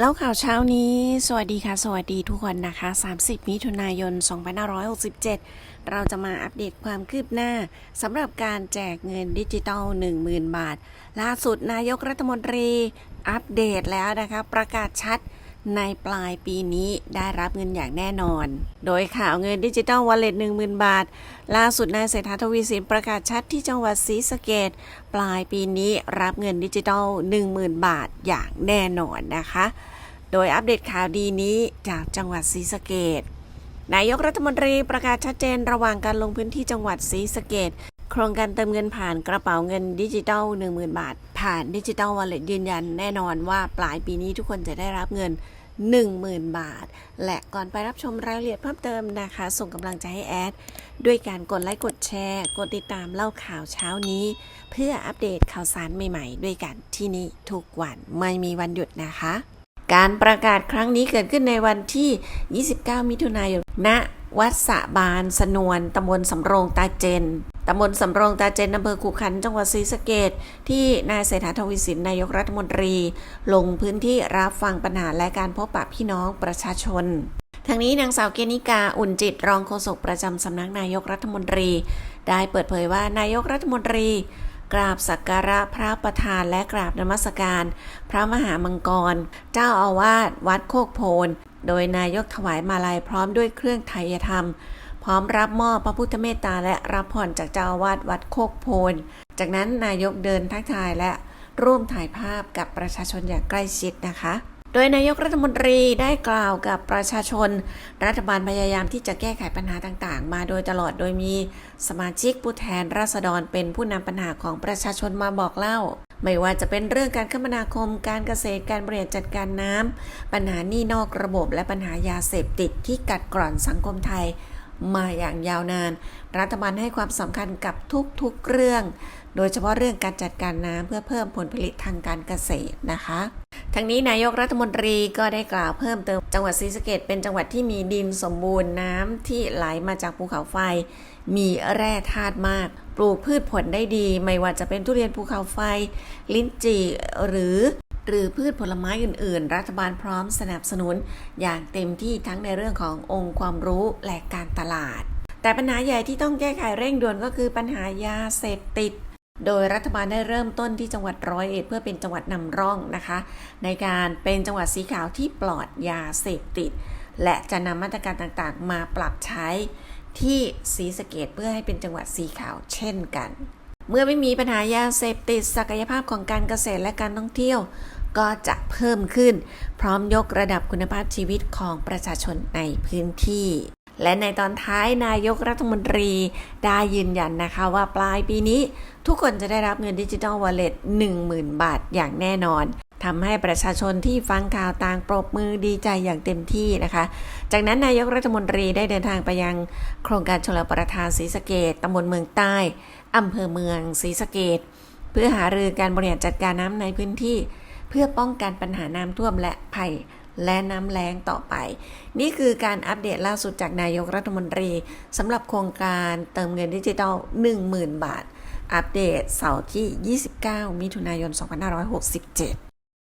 แล้วข่าวเช้านี้ สวัสดีค่ะ สวัสดีทุกคนนะคะ 30 มิถุนายน 2567 เราจะมาอัปเดตความคืบหน้าสำหรับการแจกเงินดิจิตอล10,000 บาท ล่าสุดนายกรัฐมนตรีอัปเดตแล้วนะคะ ประกาศชัด ในปลายปีนี้ได้รับเงินอย่างแน่นอน โดยข่าวเงินดิจิตอลวอลเล็ต10,000 บาท ล่าสุดนายเศรษฐาทวีสินประกาศชัดที่จังหวัดศรีสะเกดปลายปีนี้รับเงินดิจิตอล10,000 บาทอย่างแน่นอนนะคะ โดยอัปเดตข่าวดีนี้จากจังหวัดศรีสะเกดนายกรัฐมนตรีประกาศชัดเจนระหว่างการลงพื้นที่จังหวัดศรีสะเกดโครงการเติมเงินผ่านกระเป๋าเงินดิจิตอล10,000 บาท ผ่านดิจิตอลวอลเล็ตยืนยันแน่นอนว่าปลายปีนี้ทุกคนจะได้รับเงิน 10,000 บาท และก่อนไปรับชมรายละเอียดเพิ่มเติมนะคะ ส่งกำลังใจให้แอด ด้วยการกดไลค์กดแชร์ กดติดตามเล่าข่าวเช้านี้ เพื่ออัปเดตข่าวสารใหม่ๆ ด้วยกันที่นี่ทุกวันไม่มีวันหยุดนะคะ การประกาศครั้งนี้เกิดขึ้นในวันที่ 29 มิถุนายนณวัดสะบานสนวนตำบลสำโรงตาเจน ตำบลสำโรงตาเจนอำเภอขุขันจังหวัดศรีสะเกดที่นายเศรษฐาทวีสินนายกรัฐมนตรี ลงพื้นที่รับฟังปัญหาและการพบปะพี่น้องประชาชนทั้งนี้นางสาวเกนิกาอุ่นจิตรองโฆษกประจำสำนักนายกรัฐมนตรี ได้เปิดเผยว่านายกรัฐมนตรี กราบสักการะพระประธานและกราบนมัสการ พระมหามังกร เจ้าอาวาสวัดโคกโพน โดยนายกถวายมาลัยพร้อมด้วยเครื่องไทยธรรม พร้อมรับมอบพระพุทธเมตตาและรับผ่อนจากเจ้าอาวาสวัดโคกโพน จากนั้นนายกเดินทักทายและร่วมถ่ายภาพกับประชาชนอย่างใกล้ชิดนะคะ โดยนายกรัฐมนตรีได้กล่าวกับประชาชน รัฐบาลพยายามที่จะแก้ไขปัญหาต่างๆ มาโดยตลอดโดยมีสมาชิกผู้แทนราษฎรเป็นผู้นำปัญหาของประชาชนมาบอกเล่าไม่ว่าจะเป็นเรื่องการคมนาคม การเกษตร การบริหารจัดการน้ำ ปัญหาหนี้นอกระบบ และปัญหายาเสพติดที่กัดกร่อนสังคมไทย มาอย่างยาวนาน รัฐบาลให้ความสำคัญกับทุกๆเรื่อง โดยเฉพาะเรื่องการจัดการน้ำเพื่อเพิ่มผลผลิตทางการเกษตรนะคะ ทั้งนี้นายกรัฐมนตรีก็ได้กล่าวเพิ่มเติม จังหวัดศรีสะเกดเป็นจังหวัดที่มีดินสมบูรณ์น้ำที่ไหลมาจากภูเขาไฟ มีแร่ธาตุมาก ปลูกพืชผลได้ดี ไม่ว่าจะเป็นทุเรียนภูเขาไฟ ลิ้นจี่หรือ หรือพืชผลไม้อื่น ๆ รัฐบาลพร้อมสนับสนุน อย่างเต็มที่ทั้งในเรื่องขององค์ความรู้และการตลาด แต่ปัญหาใหญ่ที่ต้องแก้ไขเร่งด่วนก็คือปัญหายาเสพติด โดยรัฐบาลได้เริ่มต้นที่จังหวัดร้อยเอ็ดเพื่อเป็นจังหวัดนำร่องนะคะ ในการเป็นจังหวัดสีขาวที่ปลอดยาเสพติด และจะนำมาตรการต่างๆ มาปรับใช้ที่ศรีสะเกดเพื่อให้เป็นจังหวัดสีขาวเช่นกัน เมื่อไม่มีปัญหายาเสพติดศักยภาพของการเกษตรและการท่องเที่ยว ก็จะเพิ่มขึ้น พร้อมยกระดับคุณภาพชีวิตของประชาชนในพื้นที่และในตอนท้ายนายกรัฐมนตรีได้ยืนยันนะคะว่าปลายปีนี้ ทุกคนจะได้รับเงินดิจิทัลวอลเล็ต10,000 บาทอย่างแน่นอนทำให้ประชาชนที่ฟังข่าวต่างปรบมือดีใจอย่างเต็มที่นะคะ จากนั้นนายกรัฐมนตรีได้เดินทางไปยังโครงการชลประทานศรีสะเกดตำบลเมืองใต้อำเภอเมืองศรีสะเกดเพื่อหารือการบริหารจัดการน้ำในพื้นที่ เพื่อป้องกันปัญหาน้ำท่วมและภัยและน้ำแล้งต่อไป นี่คือการอัปเดตล่าสุดจากนายกรัฐมนตรีสำหรับโครงการเติมเงินดิจิทัล 10,000 บาท อัปเดตเสาร์ที่ 29 มิถุนายน 2567